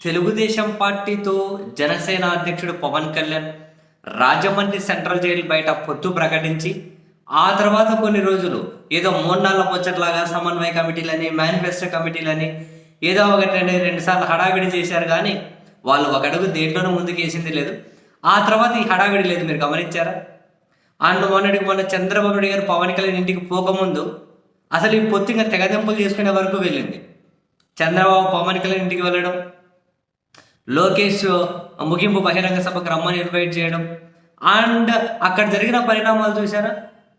తెలుగుదేశం పార్టీతో జనసేన అధ్యక్షుడు Pawan Kalyan Rajahmundry central jail బయట పొత్తు ప్రకటించి ఆ తర్వాత కొన్ని రోజులు ఏదో మూన్నాళ్ళ ముచ్చట్లాగా సమన్వయ కమిటీలని మేనిఫెస్టో కమిటీలని ఏదో ఒకటి రెండు రెండుసార్లు హడావిడి చేశారు కానీ వాళ్ళు ఒక అడుగు దేంట్లోనూ ముందుకు వేసింది లేదు. ఆ తర్వాత ఈ హడావిడి లేదు మీరు గమనించారా? అండ్ మొన్నటికి మొన్న చంద్రబాబు నాయుడు గారు పవన్ కళ్యాణ్ ఇంటికి పోకముందు అసలు ఈ పొత్తు ఇంకా తెగదెంపులు చేసుకునే వరకు వెళ్ళింది. చంద్రబాబు పవన్ కళ్యాణ్ ఇంటికి వెళ్ళడం లోకేష్ ముగింపు బహిరంగ సభకు రమ్మని ఇన్వైట్ చేయడం. అండ్ అక్కడ జరిగిన పరిణామాలు చూసారా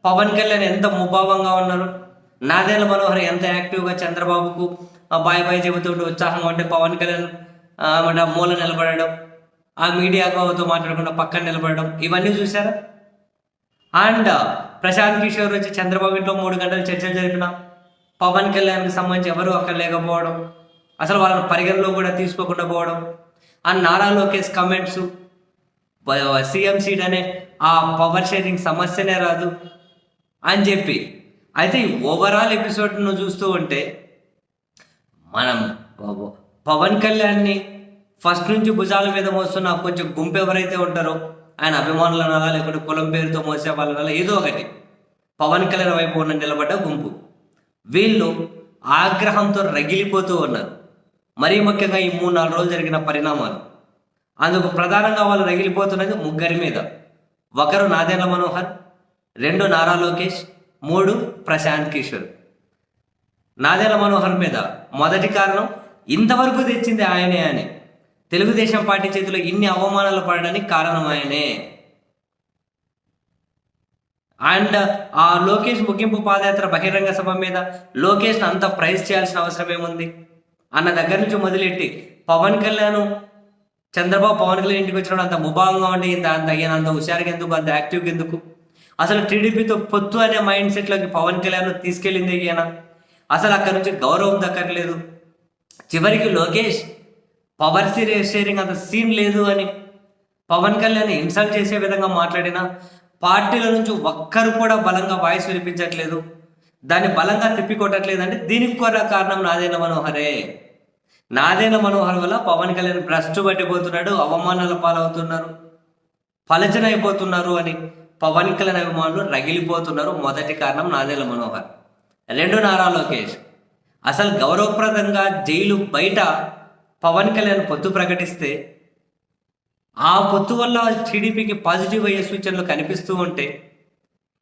పవన్ కళ్యాణ్ ఎంత ముభావంగా ఉన్నారు? నాదేళ్ళ మనోహర్ ఎంత యాక్టివ్గా చంద్రబాబుకు బాయ్ బాయ్ చెబుతుంటూ ఉత్సాహంగా ఉంటే పవన్ కళ్యాణ్ మన మూల నిలబడడం ఆ మీడియాతో మాట్లాడకుండా పక్కన నిలబడడం ఇవన్నీ చూసారా అండ్ ప్రశాంత్ కిషోర్ వచ్చి చంద్రబాబు ఇంట్లో మూడు గంటలు చర్చలు జరిపిన పవన్ కళ్యాణ్కి సంబంధించి ఎవరు అక్కడ లేకపోవడం అసలు వాళ్ళని పరిగణలో కూడా తీసుకోకుండా పోవడం ఆ Nara Lokesh comments CM seat అనే ఆ పవర్ షేరింగ్ సమస్యనే రాదు అని చెప్పి. అయితే ఈ ఓవరాల్ ఎపిసోడ్ను చూస్తూ ఉంటే మనం పవన్ కళ్యాణ్ని ఫస్ట్ నుంచి భుజాల మీద మోస్తున్న కొంచెం గుంపు ఎవరైతే ఉంటారో ఆయన అభిమానులు అనాలా లేకుంటే కులం పేరుతో మోసే వాళ్ళు ఏదో ఒకటి. పవన్ కళ్యాణ్ వైపు ఉన్న నిలబడ్డ గుంపు. వీళ్ళు ఆగ్రహంతో రగిలిపోతూ ఉన్నారు. మరీ ముఖ్యంగా ఈ మూడు నాలుగు రోజులు జరిగిన పరిణామాలు. అందుకు ప్రధానంగా వాళ్ళు రగిలిపోతున్నది ముగ్గురి మీద. ఒకరు నాదేన మనోహర్ రెండు నారా లోకేష్ మూడు ప్రశాంత్ కిషోర్. నాదేళ్ళ మనోహర్ మీద మొదటి కారణం ఇంతవరకు తెచ్చింది ఆయనే అని. తెలుగుదేశం పార్టీ చేతిలో ఇన్ని అవమానాలు పడడానికి కారణం ఆయనే. అండ్ ఆ లోకేష్ ముగింపు పాదయాత్ర బహిరంగ సభ మీద లోకేష్ అంత ప్రైజ్ చేయాల్సిన అవసరం ఏముంది? అన్న దగ్గర నుంచి మొదలెట్టి పవన్ కళ్యాణ్ చంద్రబాబు పవన్ కళ్యాణ్ ఇంటికి వచ్చినప్పుడు అంత ముభావంగా ఉండి ఇంత అంత ఈయన అంత హుషారుగా ఎందుకు అంత యాక్టివ్గా ఎందుకు? అసలు టీడీపీతో పొత్తు అనే మైండ్ సెట్లోకి పవన్ కళ్యాణ్ తీసుకెళ్ళింది ఈయన అసలు అక్కడ నుంచి గౌరవం దక్కర్లేదు చివరికి లోకేష్ పవర్ షేరింగ్ అంత సీన్ లేదు అని పవన్ కళ్యాణ్ ఇన్సల్ట్ చేసే విధంగా మాట్లాడినా పార్టీల నుంచి ఒక్కరు కూడా బలంగా వాయిస్ వినిపించట్లేదు. దాన్ని బలంగా తిప్పికొట్టట్లేదంటే దీనికి కూడా కారణం నాదేన మనోహరే. నాదేన మనోహర్ వల్ల పవన్ కళ్యాణ్ భ్రష్టు పట్టిపోతున్నాడు అవమానాల పాలవుతున్నారు పలచన అయిపోతున్నారు అని పవన్ కళ్యాణ్ అభిమానులు రగిలిపోతున్నారు. మొదటి కారణం నాదేల మనోహర్. రెండు నారా లోకేష్. అసలు గౌరవప్రదంగా జైలు బయట పవన్ కళ్యాణ్ పొత్తు ప్రకటిస్తే ఆ పొత్తు వల్ల టీడీపీకి పాజిటివ్ అయ్యే సూచనలు కనిపిస్తూ ఉంటే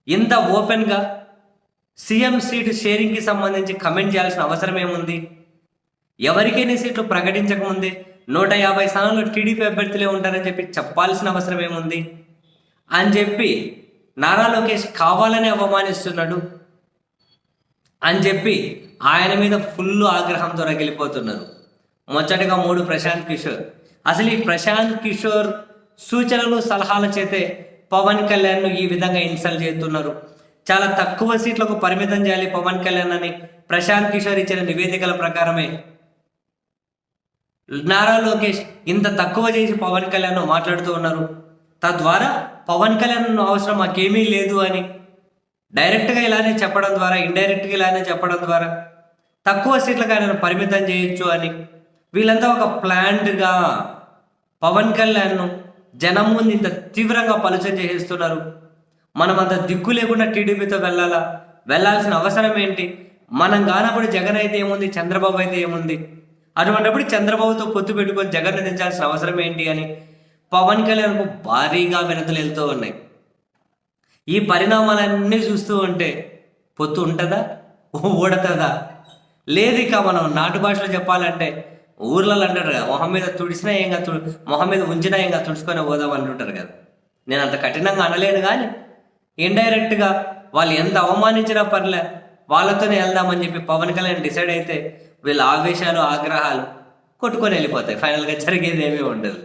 ఇంత ఓపెన్గా సీఎం సీటు షేరింగ్కి సంబంధించి కమెంట్ చేయాల్సిన అవసరం ఏముంది? ఎవరికైనా సీట్లు ప్రకటించకముందే నూట యాభై స్థానాల్లో టీడీపీ అభ్యర్థులే ఉంటారని చెప్పి చెప్పాల్సిన అవసరం ఏముంది? అని చెప్పి నారా లోకేష్ కావాలని అవమానిస్తున్నాడు. అని చెప్పి ఆయన మీద ఫుల్ ఆగ్రహంతో రగిలిపోతున్నారు మొచ్చటగా మూడు ప్రశాంత్ కిషోర్. అసలు ఈ ప్రశాంత్ కిషోర్ సూచనలు సలహాల చేతే పవన్ కళ్యాణ్ను ఈ విధంగా ఇన్సల్ట్ చేస్తున్నారు. చాలా తక్కువ సీట్లకు పరిమితం చేయాలి పవన్ కళ్యాణ్ అని ప్రశాంత్ కిషోర్ ఇచ్చిన నివేదికల ప్రకారమే. నారా లోకేష్ ఇంత తక్కువ చేసి పవన్ కళ్యాణ్ మాట్లాడుతూ ఉన్నారు. తద్వారా పవన్ కళ్యాణ్ అవసరం మాకేమీ లేదు అని డైరెక్ట్గా ఇలానే చెప్పడం ద్వారా ఇండైరెక్ట్గా ఇలానే చెప్పడం ద్వారా తక్కువ సీట్లకు ఆయన పరిమితం చేయొచ్చు అని వీళ్ళంతా ఒక ప్లాంట్గా పవన్ కళ్యాణ్ను జనం ముందు ఇంత తీవ్రంగా పలుచన చేసేస్తున్నారు. మనం అంత దిక్కు లేకుండా టీడీపీతో వెళ్ళాలా? వెళ్ళాల్సిన అవసరం ఏంటి? మనం కానప్పుడు జగన్ అయితే ఏముంది? చంద్రబాబు అయితే ఏముంది? అటువంటిప్పుడు చంద్రబాబుతో పొత్తు పెట్టుకొని జగన్ దించాల్సిన అవసరం ఏంటి అని పవన్ కళ్యాణ్కు భారీగా వినతలు వెళ్తూ ఉన్నాయి. ఈ పరిణామాలన్నీ చూస్తూ ఉంటే పొత్తు ఉంటుందా? ఊడతుందా? లేదు ఇక మనం నాటు భాషలో చెప్పాలంటే ఊర్లలో అంటారు కదా మొహం మీద తుడిసినా ఏం కాదు మొహం మీద ఉంచినా ఏం కాదు తుడుచుకొని పోదాం అంటుంటారు కదా. నేను అంత కఠినంగా అనలేను కానీ ఇండైరెక్ట్గా వాళ్ళు ఎంత అవమానించినా పర్లే వాళ్ళతోనే వెళ్దామని చెప్పి పవన్ కళ్యాణ్ డిసైడ్ అయితే వీళ్ళ ఆవేశాలు ఆగ్రహాలు కొట్టుకొని వెళ్ళిపోతాయి. ఫైనల్గా జరిగేది ఏమీ ఉండదు.